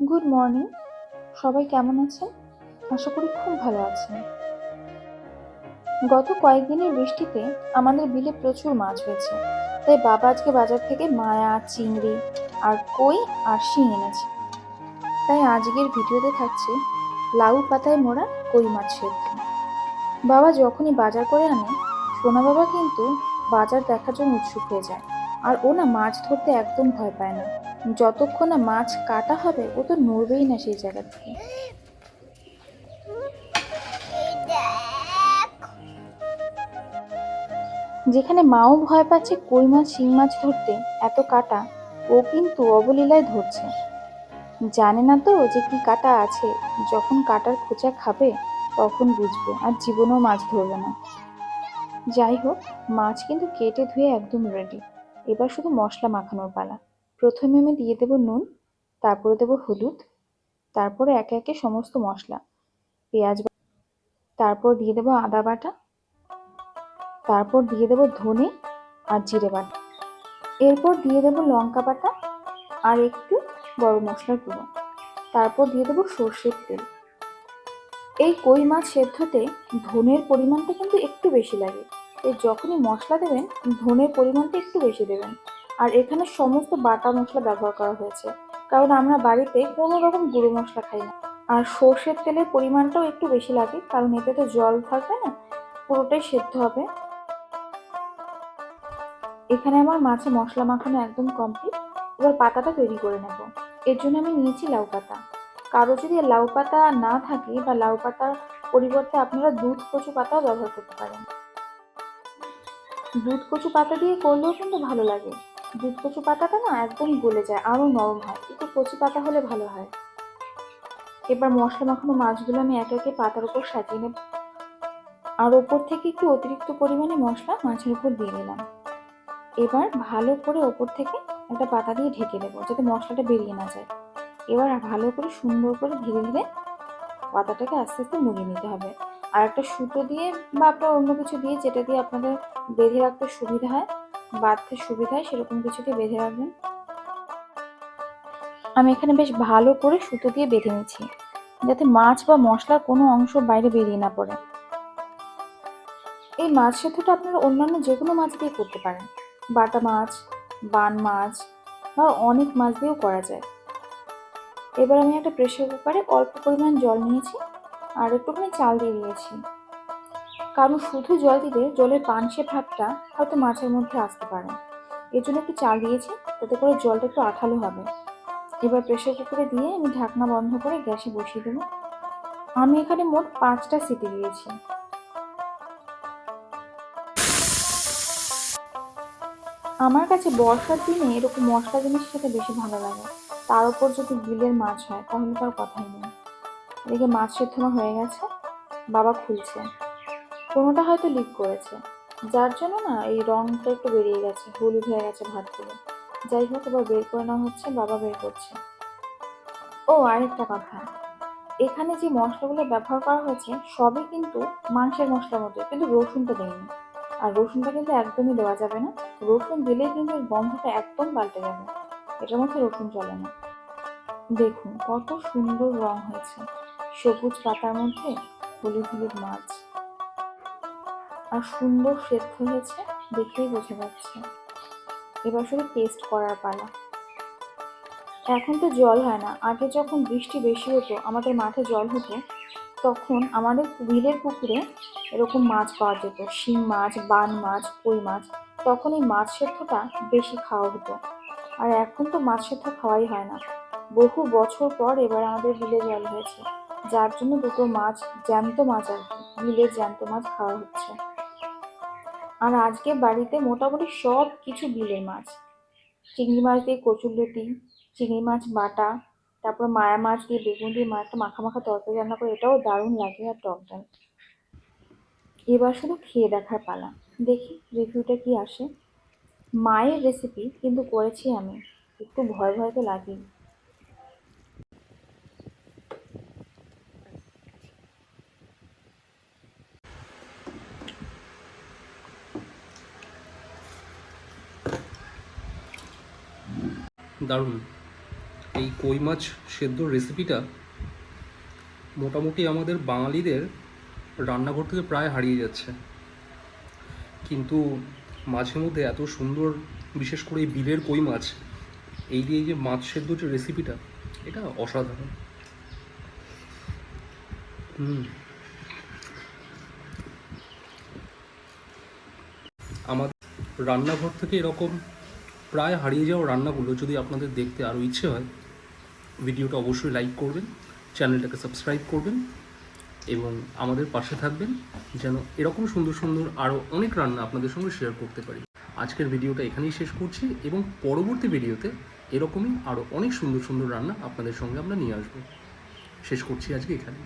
Good morning সবাই কেমন আছেন? আশা করি খুব ভালো আছেন। গত কয়েকদিনের বৃষ্টিতে আমাদের বিলে প্রচুর মাছ হয়েছে। তাই বাবা আজকে বাজার থেকে মায়া, চিংড়ি আর কই আর শিং এনেছে। তাই আজকের ভিডিওতে থাকছে লাউ পাতায় মোড়া কই মাছ সেদ্ধ। বাবা যখনই বাজার করে আনে, সোনা বাবা কিন্তু বাজার দেখার জন্য উৎসুক হয়ে যায়। আর ও না মাছ ধরতে একদম ভয় পায় না। যতক্ষণ না মাছ কাটা হবে, ও তো নড়বেই না সেই জায়গা থেকে। যেখানে মাও ভয় পাচ্ছে কই মাছ, শিং মাছ ধরতে, এত কাটা, ও কিন্তু অবলীলায় ধরছে। জানে না তো যে কি কাটা আছে, যখন কাটার খোঁচা খাবে, তখন বুঝবে, আর জীবনেও মাছ ধরবে না। যাই হোক, মাছ কিন্তু কেটে ধুয়ে একদম রেডি এবার শুধু মশলা মাখানোর পালা। প্রথমে আমি দিয়ে দেবো নুন, তারপরে দেবো হলুদ, তারপরে একে একে সমস্ত মশলা, পেঁয়াজ তারপর দিয়ে দেবো আদা বাটা, তারপর দিয়ে দেবো ধনে আর জিরে বাটা। এরপর দিয়ে দেবো লঙ্কা বাটা আর একটু গরম মশলার গুঁড়ো। তারপর দিয়ে দেবো সর্ষের তেল। এই কই মাছ সেদ্ধতে ধনের পরিমাণটা কিন্তু একটু বেশি লাগে। তাই যখনই মশলা দেবেন, ধনের পরিমাণটা একটু বেশি দেবেন। আর এখানে সমস্ত বাটা মশলা ব্যবহার করা হয়েছে। কারণ আমরা বাড়িতে কোনো রকম গুঁড়ো মশলা খাই না। আর সর্ষের তেলের পরিমাণটাও একটু বেশি লাগে, কারণ এতে তো জল থাকবে না, পুরোটাই সেদ্ধ হবে। এখানে আমার মাছে মশলা মাখানো একদম কমপ্লিট এবার পাতাটা তৈরি করে নেব। এর জন্য আমি নিয়েছি লাউ পাতা। কারও যদি লাউ পাতা না থাকে বা লাউ পাতার পরিবর্তে আপনারা দুধ কচু পাতাও ব্যবহার করতে পারেন। দুধ কচু পাতা দিয়ে করলেও কিন্তু ভালো লাগে। দুধ কচু পাতাটা না একদম গলে যায়, আরও নরম হয়। একটু কচু পাতা হলে ভালো হয়। এবার মশলা মাখানো মাছগুলো আমি একে একে পাতার উপর সাজিয়ে নেব। আর ওপর থেকে একটু অতিরিক্ত পরিমাণে মশলা মাছের উপর দিয়ে নিলাম। এবার ভালো করে ওপর থেকে একটা পাতা দিয়ে ঢেকে দেবো যাতে মশলাটা বেরিয়ে না যায়। এবার ভালো করে সুন্দর করে ধীরে ধীরে পাতাটাকে আস্তে আস্তে মুড়িয়ে নিতে হবে। আর একটা সুতো দিয়ে বা আপনার অন্য কিছু দিয়ে, যেটা দিয়ে আপনাদের বেঁধে রাখতে সুবিধা হয় বাঁধতে সুবিধা হয় সেরকম কিছু দিয়ে বেঁধে রাখবেন। আমি এখানে বেশ ভালো করে সুতো দিয়ে বেঁধে নিচ্ছি, যাতে মাছ বা মশলার কোনো অংশ বাইরে বেরিয়ে না পড়ে। এই মাছ সেদ্ধটা আপনারা অন্যান্য যে কোনো মাছ দিয়ে করতে পারেন। বাটা মাছ, বান মাছ, বা অনেক মাছ দিয়েও করা যায়। এবার আমি একটা প্রেশার কুকারে অল্প পরিমাণ জল নিয়েছি আর একটুখানি চাল দিয়ে দিয়েছি। কারণ শুধু জল দিলে জলের পানসে ভাবটা হয়তো মাছের মধ্যে আসতে পারে। এর জন্য একটু চাল দিয়েছি, তাতে করে জলটা একটু আঠালো হবে। এবার প্রেশার কুকারে দিয়ে আমি ঢাকনা বন্ধ করে গ্যাসে বসিয়ে দেবো। আমি এখানে মোট পাঁচটা সিটি দিয়েছি। আমার কাছে বর্ষার দিনে এরকম মশলা জিনিস খেতে বেশি ভালো লাগে। তার উপর যদি বিলের মাছ হয়, তাহলে তার কথাই নেই। এদিকে মাছ সেদ্ধ হয়ে গেছে, বাবা খুলছে। কোনোটা হয়তো লিক করেছে। যার জন্য না এই রংটা একটু বেরিয়ে গেছে, হলুদ হয়ে গেছে ভাতগুলো যাই হোক, এবার বের করে নেওয়া হচ্ছে, বাবা বের করছে। ও, আরেকটা কথা। এখানে যে মশলাগুলো ব্যবহার করা হয়েছে, সবই কিন্তু মাংসের মশলার মতো কিন্তু রসুনটা দেয়নি। আর রসুনটা কিন্তু একদমই দেওয়া যাবে না। রসুন দিলেই কিন্তু গন্ধটা একদম পাল্টে যাবে। এটার মধ্যে রসুন চলে না। দেখুন, কত সুন্দর রং হয়েছে। সবুজ পাতার মধ্যে হলুদ হলুদ মাছ। আর সুন্দর সেদ্ধ হয়েছে দেখেই বোঝা যাচ্ছে। এবার শুধু টেস্ট করার পালা। এখন তো জল হয় না। আগে যখন বৃষ্টি বেশি হতো, আমাদের মাঠে জল হতো, তখন আমাদের বিলের পুকুরে এরকম মাছ পাওয়া যেত। শিং মাছ, বান মাছ, কই মাছ। তখন এই মাছ সেদ্ধটা বেশি খাওয়া হতো। আর এখন তো মাছ সেদ্ধ খাওয়াই হয় না। বহু বছর পর এবার আমাদের বিলে জল হয়েছে। যার জন্য দুটো মাছ, জ্যান্ত মাছ আর কি, বিলের জ্যান্ত মাছ খাওয়া হচ্ছে। আর আজকে বাড়িতে মোটামুটি সব কিছু বিলের মাছ। চিংড়ি মাছ দিয়ে কচুরলতি, চিংড়ি মাছ বাটা, তারপর মায়া মাছ দিয়ে বেগুন দিয়ে মাছটা মাখা মাখা তরকারি রান্না করে, এটাও দারুণ লাগে আর টক ডাল এবার শুধু খেয়ে দেখার পালা। দেখি রিভিউটা কি আসে। মায়ের রেসিপি কিন্তু করেছি আমি। একটু ভয় ভয় তো লাগেই। দারুণ। এই কই মাছ সেদ্ধর রেসিপিটা মোটামুটি আমাদের বাঙালিদের রান্নাঘর থেকে প্রায় হারিয়ে যাচ্ছে। কিন্তু মাঝে মধ্যে এত সুন্দর, বিশেষ করে এই বিলের কই মাছ, এই দিয়ে যে মাছ সেদ্ধ যে রেসিপিটা এটা অসাধারণ। হুম। আমাদের রান্নাঘর থেকে এরকম প্রায় হারিয়ে যাওয়া রান্নাগুলো যদি আপনাদের দেখতে আরও ইচ্ছে হয়, ভিডিওটা অবশ্যই লাইক করবেন, চ্যানেলটাকে সাবস্ক্রাইব করবেন এবং আমাদের পাশে থাকবেন যেন এরকম সুন্দর সুন্দর আরও অনেক রান্না আপনাদের সঙ্গে শেয়ার করতে পারি। আজকের ভিডিওটা এখানেই শেষ করছি এবং পরবর্তী ভিডিওতে এরকমই আরও অনেক সুন্দর সুন্দর রান্না আপনাদের সঙ্গে আমরা নিয়ে আসব। শেষ করছি আজকে এখানে